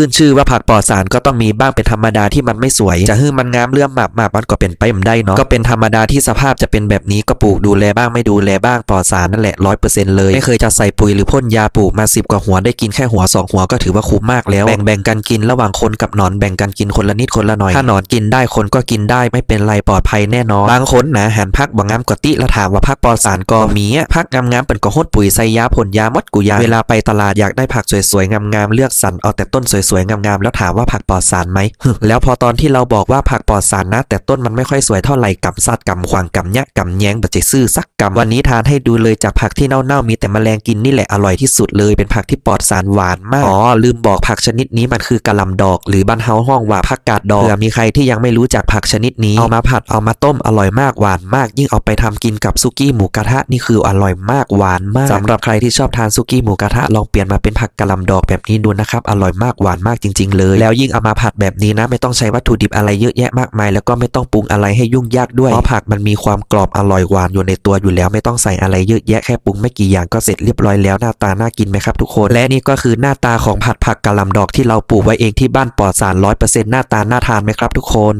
ขึ้นชื่อว่าผักปลอดสารก็ต้องมีบ้างเป็นธรรมดาที่มันไม่สวย จะฮื้อมันงามเลื่อมหมากหมากมันก็เป็นไปไม่ได้เนาะก็เป็นธรรมดาที่สภาพจะเป็นแบบนี้ก็ปลูกดูแลบ้างไม่ดูแลบ้างปลอดสารนั่นแหละร้อยเปอร์เซ็นต์เลยไม่เคยจะใส่ปุ๋ยหรือพ่นยาปลูกมาสิบกว่าหัวได้กินแค่หัวสองหัวก็ถือว่าคุ้มมากแล้วแบ่งแบ่งกันกินระหว่างคนกับหนอนแบ่งกันกินคนละนิดคนละหน่อยถ้าหนอนกินได้คนก็กินได้ไม่เป็นไรปลอดภัยแน่นอนบางคนนะหันพักบ่งามกว่าติแล้วถามว่าพักปลอดสารก็มีพักงามๆเป็นก็โคตรปุ๋ยใส่ยาพ่นยามดกูยาเวลาไปตลาดอยากได้ผักสวยๆงามๆเลือกสรรเอาแต่ต้นสวยๆงามๆแล้วถามว่าผักปลอดสารไหมแล้วพอตอนที่เราบอกว่าผักปลอดสารนะ แต่ต้นมันไม่ค่อยสวยเท่าไหร่กับสัตว์กำขวางกำแยะกำแยงบัจเจซื่อสักกำวันนี้ทานให้ดูเลยจากผักที่เน่าๆมีแต่แมลงกินนี่แหละอร่อยที่สุดเลย เป็นผักที่ปลอดสารหวานมากอ๋อลืมบอกผักชนิดนี้มันคือกะหล่ำดอก หรือบ้านเฮาห้องว่าผักกาดดอกเผื่อมีใครที่ยังไม่รู้จักผักชนิดนี้เอามาผัดเอามาต้มอร่อยมากหวานมาก ยิ่งเอาไปทำกินกับซุกี้หมูกระทะนี่คืออร่อยมากหวานมากสำหรับใครที่ชอบทานซุกี้หมูกระทะลองเปลี่ยนมาเป็นผักกะหล่ำดอกแบบนี้ดูนะครับอร่อยมากหวานมากจริง ๆ เลย แล้วยิ่งเอามาผัดแบบนี้นะ ไม่ต้องใช้วัตถุดิบอะไรเยอะแยะมากมาย แล้วก็ไม่ต้องปรุงอะไรให้ยุ่งยากด้วยเพราะผักมันมีความกรอบอร่อยหวานอยู่ในตัวอยู่แล้วไม่ต้องใส่อะไรเยอะแยะแค่ปรุงไม่กี่อย่างก็เสร็จเรียบร้อยแล้วหน้าตาน่ากินไหมครับทุกคน และนี่ก็คือหน้าตาของผัดผักกะหล่ำดอกที่เราปลูกไว้เองที่บ้านปลอดสารร้อยเปอร์เซ็นต์หน้าตาน่าทานไหมครับทุกคน